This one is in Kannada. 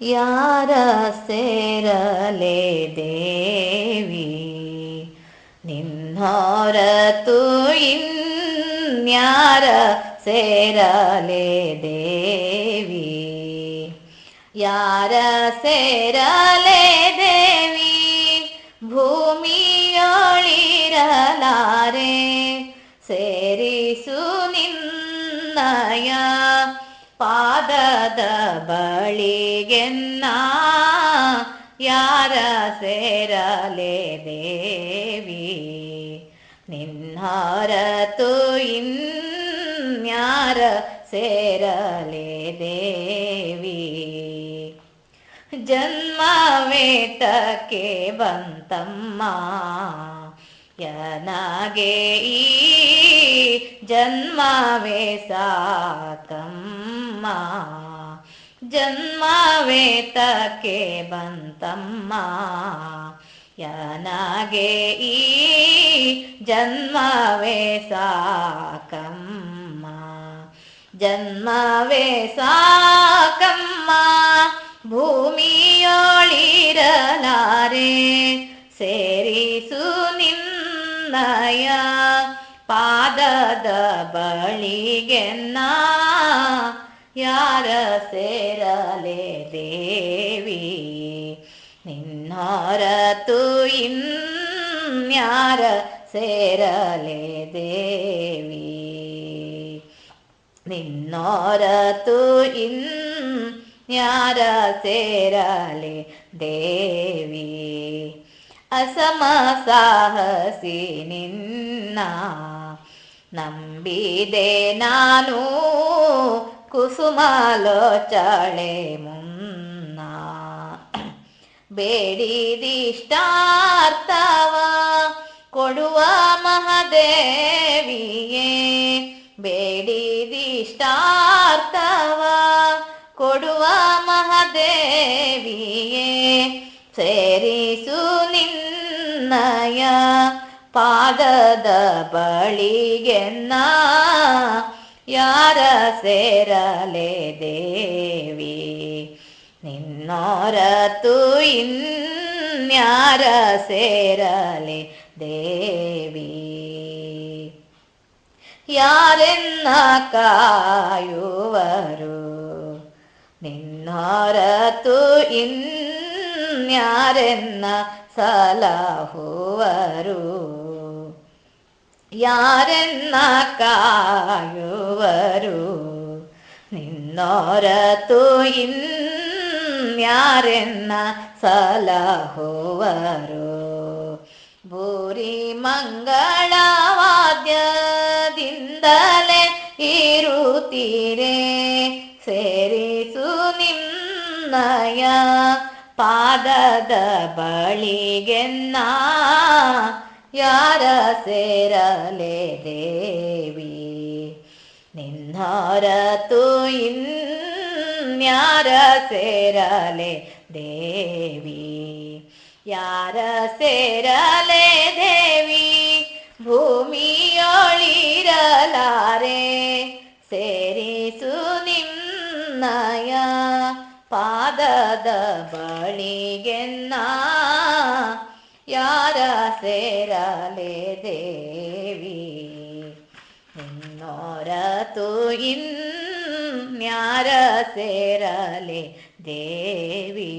ಯಾರ ಸೇರಲೆ ದೇವಿ ನಿನ್ನೊರತು ಇನ್ಯಾರ ಸೇರಲೆ ದೇವಿ ಯಾರ ಸೇರಲೆ ದೇವಿ ಭೂಮಿಯೊಳಿರಲಾರೆ ಸೇರಿಸು ಪಾದದ ಬಳಿಗೆನ್ನ ಯಾರ ಸೇರಲೆ ದೇವಿ? ನಿನ್ನಾರತು ಇನ್ಯಾರ ಸೇರಲೆ ದೇವಿ? ಜನ್ಮವೇತಕ್ಕೆ ಬಂತಮ್ಮ, ಯನಗೆ ಈ ಜನ್ಮವೇ ಸಾಕಮ್ಮ ಜನ್ಮವೇತಕ್ಕೆ ಬಂತಮ್ಮ. ಯನಗೆ ಈ ಜನ್ಮವೇ ಸಾಕಮ್ಮ? ಜನ್ಮವೇ ಸಾಕಮ್ಮ ಭೂಮಿಯೊಳಿರಲಾರೆ ಸೇರಿಸು ನಿನ್ನಯ ಪಾದದ ಬಳಿಗೆನ್ನ ಯಾರ ಸೇರಲೆ ದೇವಿ? ನಿನ್ನೊರತು ಇನ್ಯಾರ ಸೇರಲೆ ದೇವಿ? ನಿನ್ನೊರತು ಇನ್ಯಾರ ಸೇರಲೆ ದೇವಿ? ಅಸಮ ಸಾಹಸಿ ನಿನ್ನ ನಂಬಿದೆ ನಾನು ಕುಸುಮಾಲೋಚಳೆ ಮುನ್ನ. ಬೇಡಿದಿಷ್ಟಾರ್ಥವ ಕೊಡುವ ಮಹದೇವಿಯೇ. ಬೇಡಿದಿಷ್ಟಾರ್ಥವ ಕೊಡುವ ಮಹದೇವಿಯೇ. ಸೇರಿಸು ನಿನ್ನಯ ಪಾದದ ಬಳಿಗೆನ್ನ. ಯಾರ ಸೇರಲೆ ದೇವಿ? ನಿನ್ನೊರತು ಇನ್ಯಾರ ಸೇರಲೆ ದೇವಿ? ಯಾರೆನ್ನ ಕಾಯುವರು? ನಿನ್ನೊರತು ಇನ್ಯಾರೆನ್ನ ಸಲಹುವರು? ಯಾರೆನ್ನ ಕಾಯುವರು? ನಿನ್ನೊರತು ಇನ್ಯಾರೆನ್ನ ಸಲಹುವರು? ಭೂರಿ ಮಂಗಳವಾದ್ಯದಿಂದಲೇ ಇರುತ್ತೀರೆ ಸೇರಿಸು ನಿನ್ನಯ ಪಾದದ ಬಳಿಗೆನ್ನ ಯಾರ ಸೇರಲೆ ದೇವಿ? ನಿನ್ನೊರತು ಇನ್ಯಾರ ಸೇರಲೆ ದೇವಿ? ಯಾರ ಸೇರಲೆ ದೇವಿ? ಭೂಮಿಯೊಳಿರಲಾರೆ, ಸೇರಿಸು ನಿನ್ನಯ ಪಾದದ ಬಳಿಗೆನ್ನ ನಿನ್ನೊರತು ಇನ್ಯಾರ ಸೇರಲೆ ದೇವಿ